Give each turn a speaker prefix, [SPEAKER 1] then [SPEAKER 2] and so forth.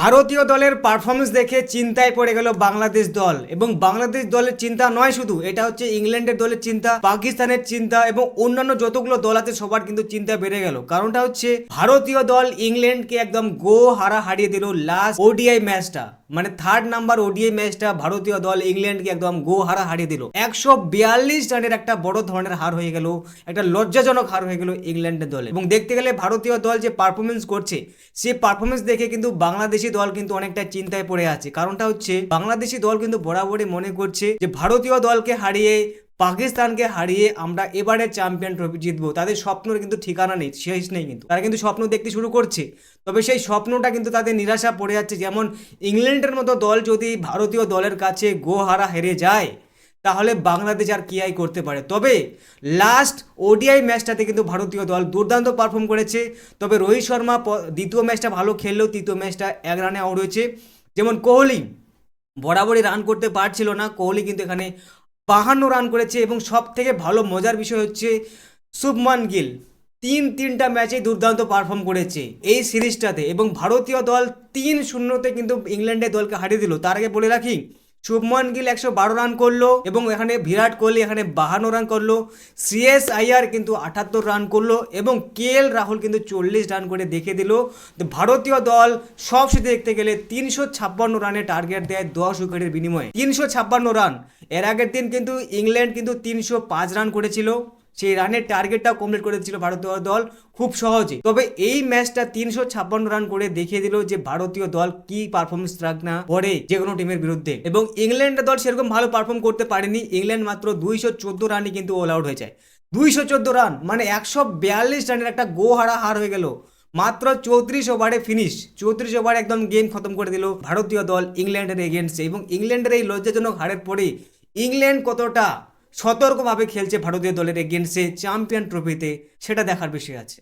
[SPEAKER 1] ভারতীয় দলের পারফরমেন্স দেখে চিন্তায় পড়ে গেল বাংলাদেশ দল। এবং বাংলাদেশ দলের চিন্তা নয় শুধু, এটা হচ্ছে ইংল্যান্ডের দলের চিন্তা, পাকিস্তানের চিন্তা এবং অন্যান্য যতগুলো দল আছে সবার কিন্তু চিন্তা বেড়ে গেল। কারণটা হচ্ছে ভারতীয় দল ইংল্যান্ডকে একদম গো হারা হারিয়ে দিল লাস্ট ওডিআই ম্যাচটা মানে থার্ড নাম্বার ওডিআই ম্যাচটা ভারতীয় দল ইংল্যান্ডকে একদম গো হারা হারিয়ে দিল। একশো বিয়াল্লিশ রানের একটা বড় ধরনের হার হয়ে গেল, একটা লজ্জাজনক হার হয়ে গেল ইংল্যান্ডের দলে। এবং দেখতে গেলে ভারতীয় দল যে পারফরমেন্স করছে, সে পারফরমেন্স দেখে কিন্তু বাংলাদেশি দল কিন্তু অনেকটা চিন্তায় পড়ে আছে। কারণটা হচ্ছে, বাংলাদেশি দল কিন্তু বরাবরই মনে করছে যে ভারতীয় দলকে হারিয়ে পাকিস্তানকে হারিয়ে আমরা এবারে চ্যাম্পিয়ন ট্রফি জিতবো। তাদের স্বপ্নের কিন্তু ঠিকানা নেই শেষ নেই কিন্তু। তারা কিন্তু স্বপ্ন দেখতে শুরু করছে। তবে সেই স্বপ্নটা কিন্তু তাদের নিরাশা পড়ে যাচ্ছে। যেমন ইংল্যান্ডের মতো দল যদি ভারতীয় দলের কাছে গো হারা যায়, তাহলে বাংলাদেশ আর কি আই করতে পারে? তবে লাস্ট ওডিআই ম্যাচটাতে কিন্তু ভারতীয় দল দুর্দান্ত পারফর্ম করেছে। তবে রোহিত শর্মা দ্বিতীয় ম্যাচটা ভালো খেললেও তৃতীয় ম্যাচটা এক রানে আউট হয়েছে। যেমন কোহলি, বরাবরই রান করতে পারছিল না। কোহলি কিন্তু এখানে বাহান্ন রান করেছে এবং সব থেকে ভালো মজার বিষয় হচ্ছে শুভমান গিল। তিন তিনটা ম্যাচে দুর্দান্ত পারফর্ম করেছে এই সিরিজটাতে এবং ভারতীয় দল তিন শূন্যতে কিন্তু ইংল্যান্ডের দলকে হারিয়ে দিল। তার আগে বলে রাখি শুভমান গিল একশো বারো রান করল এবং এখানে বিরাট কোহলি এখানে বাহান্ন রান করল। সিএস আইয়ার কিন্তু আটাত্তর রান করল এবং কে এল রাহুল কিন্তু চল্লিশ রান করে দেখে দিল। ভারতীয় দল সবশেষে দেখতে গেলে তিনশো ছাপ্পান্ন রানে টার্গেট দেয় দশ উইকেটের বিনিময়ে। তিনশো ছাপ্পান্ন রান। এর আগের দিন কিন্তু ইংল্যান্ড কিন্তু তিনশো পাঁচ রান করেছিল। সেই রানের টার্গেটটাও কমপ্লিট করে দিচ্ছিল ভারতীয় দল খুব সহজে। তবে এই ম্যাচটা তিনশো ছাপ্পান্ন রান করে দেখিয়ে দিল যে ভারতীয় দল কি পারফরমেন্স রাখ না করে যে কোনো টিমের বিরুদ্ধে। এবং ইংল্যান্ডের দল সেরকম ভালো পারফর্ম করতে পারেনি। ইংল্যান্ড মাত্র দুইশো চোদ্দ রানই কিন্তু অল আউট হয়ে যায় দুইশো চোদ্দ রান মানে একশো বিয়াল্লিশ রানের একটা গো হারা হার হয়ে গেল। মাত্র চৌত্রিশ ওভারে ফিনিশ চৌত্রিশ ওভারে একদম গেম খতম করে দিল ভারতীয় দল ইংল্যান্ডের এগেনস্টে এবং ইংল্যান্ডের এই লজ্জাজনক হারের পরে ইংল্যান্ড কতটা সতর্কভাবে খেলছে ভারতীয় দলের এগেনস্টে চ্যাম্পিয়ন ট্রফিতে সেটা দেখার বিষয় আছে।